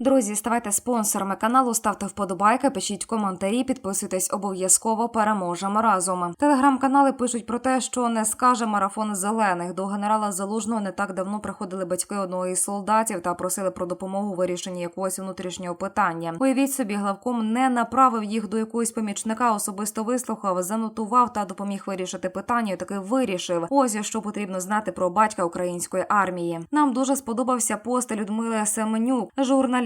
Друзі, ставайте спонсорами каналу, ставте вподобайки, пишіть коментарі, підписуйтесь обов'язково. Переможемо разом. Телеграм-канали пишуть про те, що не скаже марафон зелених. До генерала Залужного не так давно приходили батьки одного із солдатів та просили про допомогу вирішенні якогось внутрішнього питання. Уявіть собі, главком не направив їх до якогось помічника, особисто вислухав, занотував та допоміг вирішити питання. Таки вирішив. Ось що потрібно знати про батька української армії. Нам дуже сподобався пост Людмили Семенюк,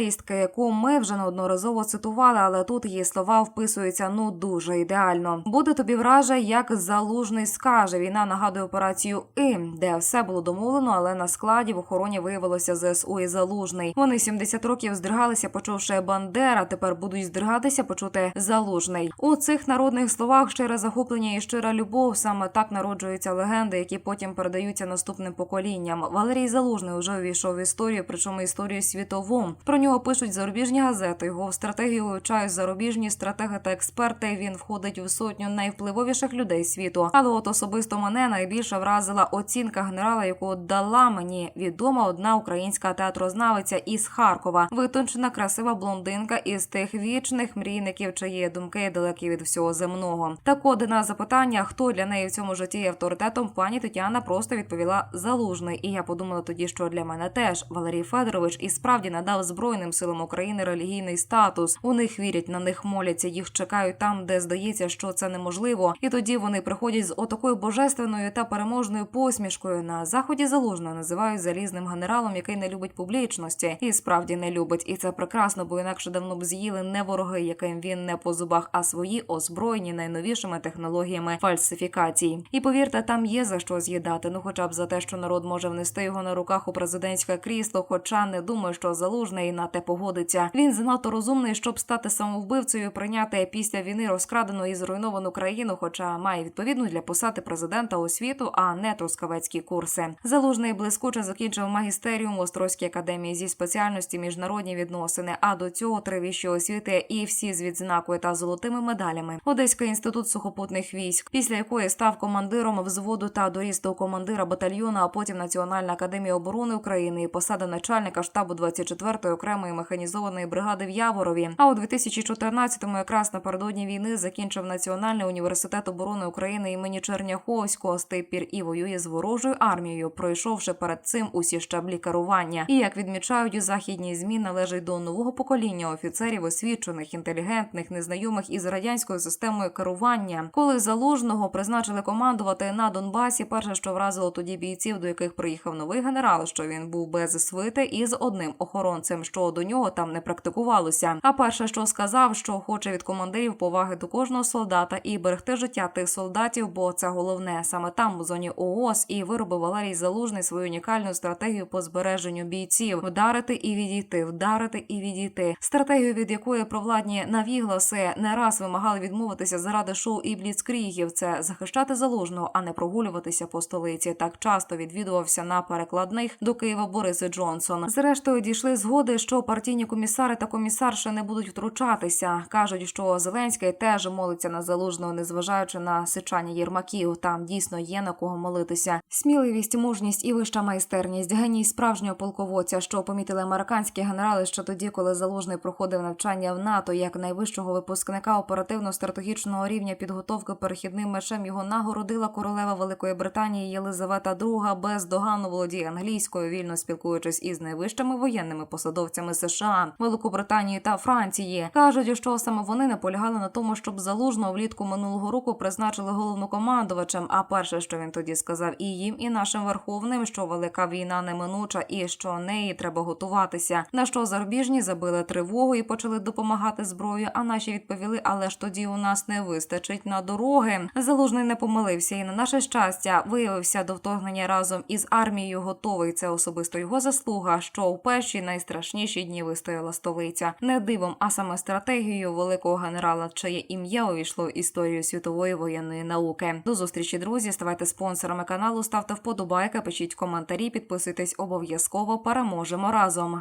журналістки, яку ми вже неодноразово цитували, але тут її слова вписуються ну дуже ідеально. Буде тобі враже, як залужний скаже. Війна нагадує операцію «Ім», де все було домовлено, але на складі в охороні виявилося ЗСУ і залужний. Вони 70 років здригалися, почувши Бандера. Тепер будуть здригатися, почути залужний. У цих народних словах щире захоплення і щира любов. Саме так народжуються легенди, які потім передаються наступним поколінням. Валерій Залужний уже увійшов в історію, причому історію світову. Про нього пишуть зарубіжні газети. Його в стратегію вивчають зарубіжні стратеги та експерти. Він входить в сотню найвпливовіших людей світу. Але от особисто мене найбільше вразила оцінка генерала, яку дала мені відома одна українська театрознавиця із Харкова. Витончена, красива блондинка із тих вічних мрійників, чиї думки далекі від всього земного. Так от на запитання, хто для неї в цьому житті є авторитетом, пані Тетяна просто відповіла залужний. І я подумала тоді, що для мене теж Валерій Федорович і справді надав збройним силам України релігійний статус. У них вірять, на них моляться, їх чекають там, де здається, що це неможливо. І тоді вони приходять з отакою божественною та переможною посмішкою. На заході залужно називають залізним генералом, який не любить публічності, і справді не любить. І це прекрасно, бо інакше давно б з'їли не вороги, яким він не по зубах, а свої озброєні найновішими технологіями фальсифікацій. І повірте, там є за що з'їдати. Ну, хоча б за те, що народ може внести його на руках у президентське крісло. Хоча не думаю, що залужний на те погодиться. Він занадто розумний, щоб стати самовбивцею, прийняти після війни розкрадену і зруйновану країну, хоча має відповідну для посади президента освіту, а не трускавецькі курси. Залужний блискуче закінчив магістеріум Острозькій академії зі спеціальності міжнародні відносини. А до цього три вищі освіти і всі з відзнакою та золотими медалями. Одеський інститут сухопутних військ, після якої став командиром взводу та доріс до командира батальйону, а потім Національна академія оборони України і посада начальника штабу 24-ї окремої механізованої бригади в Яворові. А у 2014-му, якраз напередодні війни, закінчив Національний університет оборони України імені Черняховського з тих і воює з ворожою армією, пройшовши перед цим усі щаблі керування. І як відмічають у західній змі, належить до нового покоління офіцерів, освічених, інтелігентних, незнайомих із радянською системою керування. Коли залужного призначили командувати на Донбасі, перше, що вразило тоді бійців, до яких приїхав новий генерал, що він був без свити і з одним охоронцем, що до нього там не практикувалося. А перше, що сказав, що хоче від командирів поваги до кожного солдата і берегти життя тих солдатів, бо це головне саме там, у зоні ООС, і виробив Валерій Залужний свою унікальну стратегію по збереженню бійців: вдарити і відійти, вдарити і відійти. Стратегію, від якої провладні навігласи не раз вимагали відмовитися заради шоу і бліцкрігів. Це захищати залужного, а не прогулюватися по столиці. Так часто відвідувався на перекладних до Києва Борис Джонсон. Зрештою дійшли згоди, що партійні комісари та комісарші не будуть втручатися. кажуть, що Зеленський теж молиться на залужного, незважаючи на сичання єрмаків. Там дійсно є на кого молитися. Сміливість, мужність і вища майстерність, геній справжнього полководця, що помітили американські генерали ще тоді, коли залужний проходив навчання в НАТО як найвищого випускника оперативно-стратегічного рівня підготовки перехідним мечем його нагородила королева Великої Британії Єлизавета II бездоганно володіє англійською, вільно спілкуючись із найвищими воєнними посадовцями США, Великобританії та Франції. кажуть, що саме вони наполягали на тому, щоб залужного влітку минулого року призначили головнокомандувачем. А перше, що він тоді сказав, і їм, і нашим верховним, що велика війна неминуча, і що неї треба готуватися. На що зарубіжні забили тривогу і почали допомагати зброю. А наші відповіли, але ж тоді у нас не вистачить на дороги. Залужний не помилився, і на наше щастя виявився до вторгнення разом із армією готовий. Це особисто його заслуга, що у перші найстрашніші дні вистояла столиця. Не дивом, а саме стратегією великого генерала, чиє ім'я увійшло в історію світової воєнної науки. До зустрічі, друзі. Ставайте спонсорами каналу, ставте вподобайки, пишіть коментарі, підписуйтесь обов'язково. Переможемо разом.